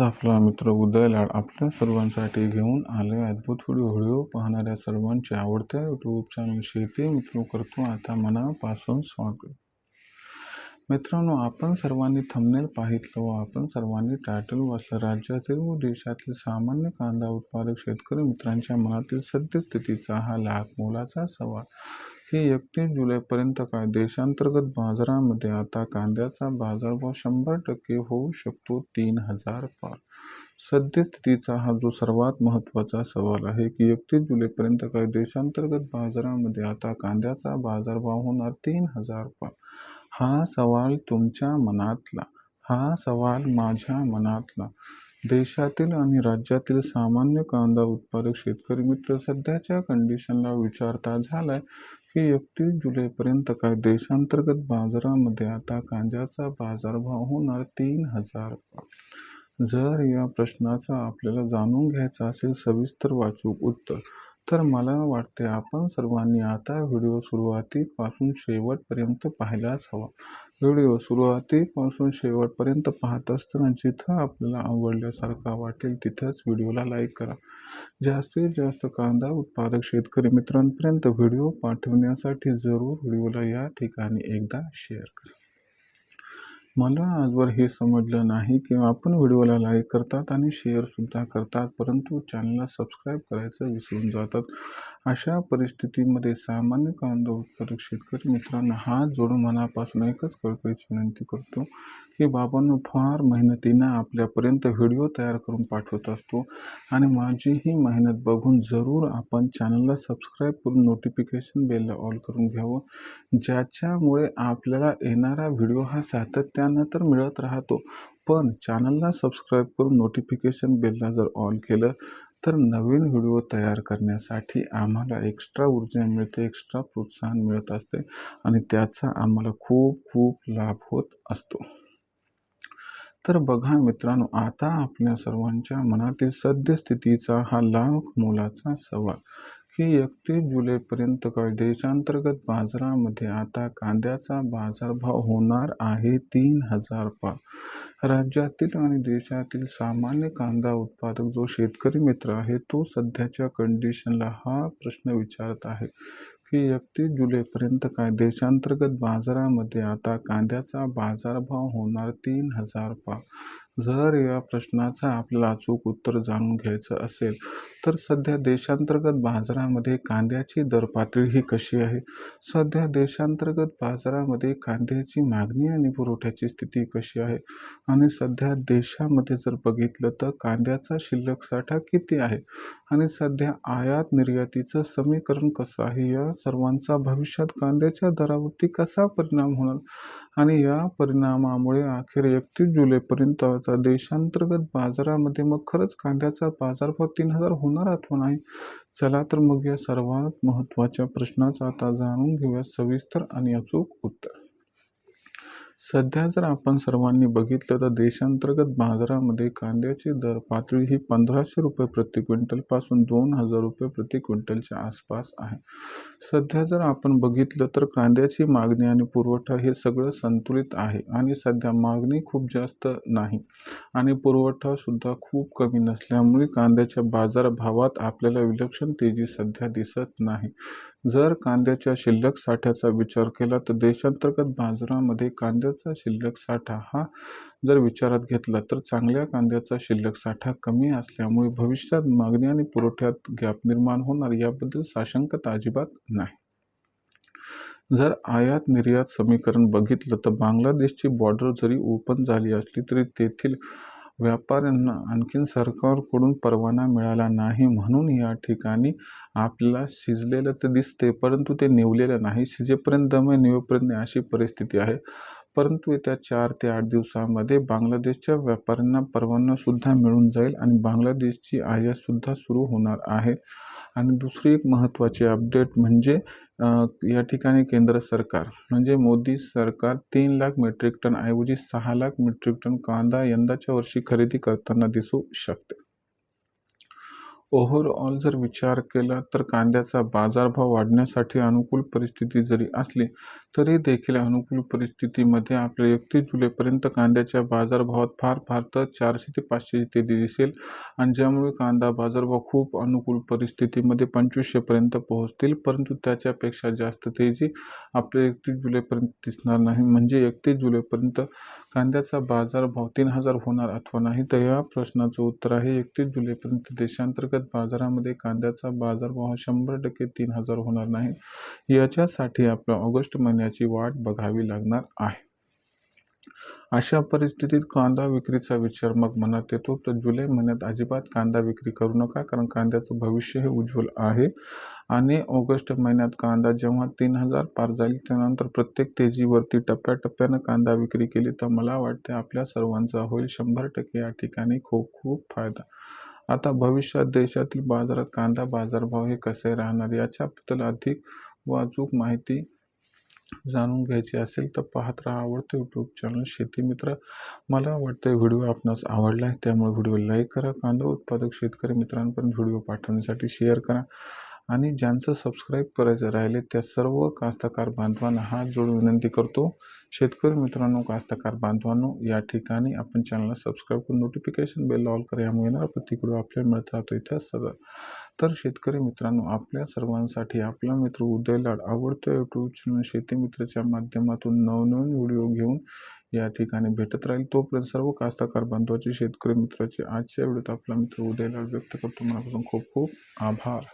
आज आपला मित्र उदय लाड आपल्या सर्वांसाठी घेऊन आले अद्भुत व्हिडिओ. व्हिडिओ पाहणाऱ्या सर्वांचे आवडत्या यूट्यूब चॅनल शेती मित्र करतो. आता मनापासून स्वागत. मित्रांनो आपण सर्वांनी थंबनेल पाहितलं व आपण सर्वांनी टायटल वाचलं. राज्यातील व देशातील सामान्य कांदा उत्पादक शेतकरी मित्रांच्या मनातील सद्यस्थितीचा हा लाख मोलाचा सवाल. की एकतीस जुलैपर्यंत काय? देशांतर्गत बाजारामध्ये आता कांद्याचा बाजारभाव शंभर टक्के होऊ शकतो तीन हजार पार. सद्यस्थितीचा हा जो सर्वात महत्त्वाचा सवाल आहे की एकतीस जुलैपर्यंत काय देशांतर्गत बाजारामध्ये आता कांद्याचा बाजारभाव होणार तीन हजार पार? हा सवाल तुमच्या मनातला हा सवाल माझ्या मनातला. देशातील आणि राज्यातील सामान्य कांदा उत्पादक शेतकरी मित्र सध्याच्या कंडिशनला विचारता झालाय की एकतीस जुलैपर्यंत काय देशांतर्गत बाजारामध्ये आता कांद्याचा बाजारभाव होणार तीन हजार. जर या प्रश्नाचा आपल्याला जाणून घ्यायचा असेल सविस्तर वाचूक उत्तर तर मला वाटते आपण सर्वांनी आता व्हिडिओ सुरुवातीपासून शेवटपर्यंत पाहायलाच हवा. व्हिडिओ सुरुवातीपासून शेवटपर्यंत पाहत असताना जिथं आपल्याला आवडल्यासारखा वाटेल तिथंच व्हिडिओला लाईक करा. जास्तीत जास्त कांदा उत्पादक शेतकरी मित्रांपर्यंत व्हिडिओ पाठवण्यासाठी जरूर व्हिडिओला या ठिकाणी एकदा शेअर करा. मला आजवर हे समजलं नाही की आपण व्हिडिओला लाईक करतात आणि शेअरसुद्धा करतात परंतु चॅनलला सबस्क्राईब करायचं विसरून जातात. अशा परिस्थितीमध्ये सामान्य कांदा उत्पादक शेतकरी मित्रांना हात जोडून मनापासून एकच कळकळीची विनंती करतो की बाबांनो फार मेहनतीनं आपल्यापर्यंत व्हिडिओ तयार करून पाठवत असतो आणि माझी ही मेहनत बघून जरूर आपण चॅनलला सबस्क्राईब करून नोटिफिकेशन बेलला ऑल करून घ्यावं ज्याच्यामुळे आपल्याला येणारा व्हिडिओ हा सातत्यानं तर मिळत राहतो पण चॅनलला सबस्क्राईब करून नोटिफिकेशन बेलला जर ऑल केलं तर नवीन व्हिडिओ तयार करण्यासाठी आम्हाला एक्स्ट्रा ऊर्जा मिळते एक्स्ट्रा प्रोत्साहन मिळत असते आणि त्याचा आम्हाला खूप खूप लाभ होत असतो. तर बघा मित्रांनो आता आपल्या सर्वांच्या मनातील सद्यस्थितीचा हा लाख मोलाचा सवाल. की एकतीस जुलैपर्यंत काय देशांतर्गत बाजारामध्ये आता कांद्याचा बाजारभाव होणार आहे तीन हजार पाच राज्यातील आणि देशातील सामान्य कांदा उत्पादक जो शेतकरी मित्र आहे तो सध्याच्या कंडिशनला हा प्रश्न विचारत आहे की एकतीस जुलैपर्यंत काय देशांतर्गत बाजारामध्ये आता कांद्याचा बाजारभाव होणार तीन हजार पा जर या प्रश्नाचं आपल्याला अचूक उत्तर जाणून घ्यायचं असेल तर सध्या देशांतर्गत बाजारामध्ये कांद्याची दर पातळी ही कशी आहे? सध्या देशांतर्गत बाजारामध्ये कांद्याची मागणी आणि पुरवठ्याची स्थिती कशी आहे? आणि सध्या देशामध्ये जर बघितलं तर कांद्याचा शिल्लक साठा किती आहे? आणि सध्या आयात निर्यातीचं समीकरण कसं आहे? या सर्वांचा भविष्यात कांद्याच्या दरावरती कसा परिणाम होणार? आणि या परिणामामुळे अखेर एकतीस जुलैपर्यंतचा देशांतर्गत बाजारामध्ये मग खरंच कांद्याचा बाजारभाव तीन हजार होणार अथवा नाही? चला तर मग या सर्वात महत्त्वाच्या प्रश्नाचं आता जाणून घेऊया. सविस्तर आणि अचूक उत्तर. सध्या जर आपण सर्वांनी बघितलं तर देशांतर्गत बाजारामध्ये कांद्याची दर पातळी ही पंधराशे रुपये प्रति क्विंटलपासून दोन हजार रुपये प्रति क्विंटलच्या आसपास आहे. सध्या जर आपण बघितलं तर कांद्याची मागणी आणि पुरवठा हे सगळं संतुलित आहे आणि सध्या मागणी खूप जास्त नाही आणि पुरवठासुद्धा खूप कमी नसल्यामुळे कांद्याच्या बाजारभावात आपल्याला विलक्षण तेजी सध्या दिसत नाही. जर कांद्याच्या शिल्लक साठ्याचा विचार केला तर देशांतर्गत बाजारामध्ये कांद्याचा शिल्लक साठा हा जर विचारात घेतला तर चांगल्या कांद्याचा शिल्लक साठा कमी असल्यामुळे भविष्यात मागणी आणि पुरवठ्यात गॅप निर्माण होणार याबद्दल साशंकता अजिबात नाही. जर आयात निर्यात समीकरण बघितलं तर बांगलादेशची बॉर्डर जरी ओपन झाली असली तरी तेथील व्यापाऱ्यांना आणखीन सरकारकडून परवाना मिळाला नाही म्हणून या ठिकाणी आपल्याला शिजलेलं तर दिसते परंतु ते निवलेलं नाही. शिजेपर्यंत दमे निवेपर्यंत अशी परिस्थिती आहे. परंतु येत्या चार ते आठ दिवसामध्ये बांगलादेशच्या व्यापाऱ्यांना परवानासुद्धा मिळून जाईल आणि बांगलादेशची आयातसुद्धा सुरू होणार आहे. आणि दुसरी एक महत्त्वाची अपडेट म्हणजे या ठिकाणी केंद्र सरकार म्हणजे मोदी सरकार तीन लाख मेट्रिक टन ऐवजी सहा लाख मेट्रिक टन कांदा यंदाच्या वर्षी खरेदी करताना दिसू शकते. ओव्हरऑल जर विचार केला तर कांद्याचा बाजारभाव वाढण्यासाठी अनुकूल परिस्थिती जरी असली तरी देखील अनुकूल परिस्थितीमध्ये आपल्या एकतीस जुलैपर्यंत कांद्याच्या बाजारभावात फार फार तर चारशे ते पाचशे तेजी दिसेल. आणि ज्यामुळे कांदा बाजारभाव खूप अनुकूल परिस्थितीमध्ये पंचवीसशेपर्यंत पोहोचतील परंतु त्याच्यापेक्षा जास्त तेजी आपल्या एकतीस जुलैपर्यंत दिसणार नाही. म्हणजे एकतीस जुलैपर्यंत कांद्याचा बाजारभाव तीन हजार होणार अथवा नाही तर या प्रश्नाचं उत्तर आहे एकतीस जुलैपर्यंत देशांतर्गत बाजारामध्ये कांद्याचा बाजारभाव हा शंभर टक्के तीन हजार होणार नाही. याच्यासाठी आपल्या ऑगस्ट महिन्याची वाट बघावी लागणार आहे. अशा परिस्थितीत कांदा विक्रीचा विचार मग मनात येतो. तर जुलै महिन्यात अजिबात कांदा विक्री करू नका कारण कांद्याचं भविष्य हे उज्ज्वल आहे. आणि ऑगस्ट महिन्यात कांदा जेव्हा तीन हजार पार जाईल त्यानंतर प्रत्येक तेजीवरती टप्प्याटप्प्यानं कांदा विक्री केली तर मला वाटते आपल्या सर्वांचा होईल शंभर टक्के या ठिकाणी खूप खूप फायदा. आता भविष्यात देशातील बाजारात कांदा बाजारभाव हे कसे राहणार याच्याबद्दल अधिक व अचूक माहिती जाणून घ्यायची असेल तर पाहत राहा आवडतं यूट्यूब चॅनल शेती मित्र. मला वाटतं व्हिडिओ आपणास आवडला आहे त्यामुळे व्हिडिओ लाईक करा कांदा उत्पादक शेतकरी मित्रांपर्यंत व्हिडिओ पाठवण्यासाठी शेअर करा आणि ज्यांचं सबस्क्राईब करायचं राहिले त्या सर्व कास्तकार बांधवांना हात जोडून विनंती करतो. शेतकरी मित्रांनो कास्तकार बांधवांनो या ठिकाणी आपण चॅनलला सबस्क्राईब करून नोटिफिकेशन बेल ऑल करा. यामुळे येणार प्रत्येक आपल्याला मिळत राहतो इथं सगळं. तर शेतकरी मित्रांनो आपल्या सर्वांसाठी आपला मित्र उदय लाड आवडतो यूट्यूब चॅनल शेती मित्राच्या माध्यमातून नवनवीन व्हिडिओ घेऊन या ठिकाणी भेटत राहील. तोपर्यंत सर्व कास्तकार बांधवाचे शेतकरी मित्राचे आजच्या व्हिडिओत आपला मित्र उदय लाड व्यक्त करतो. मनापासून खूप खूप आभार.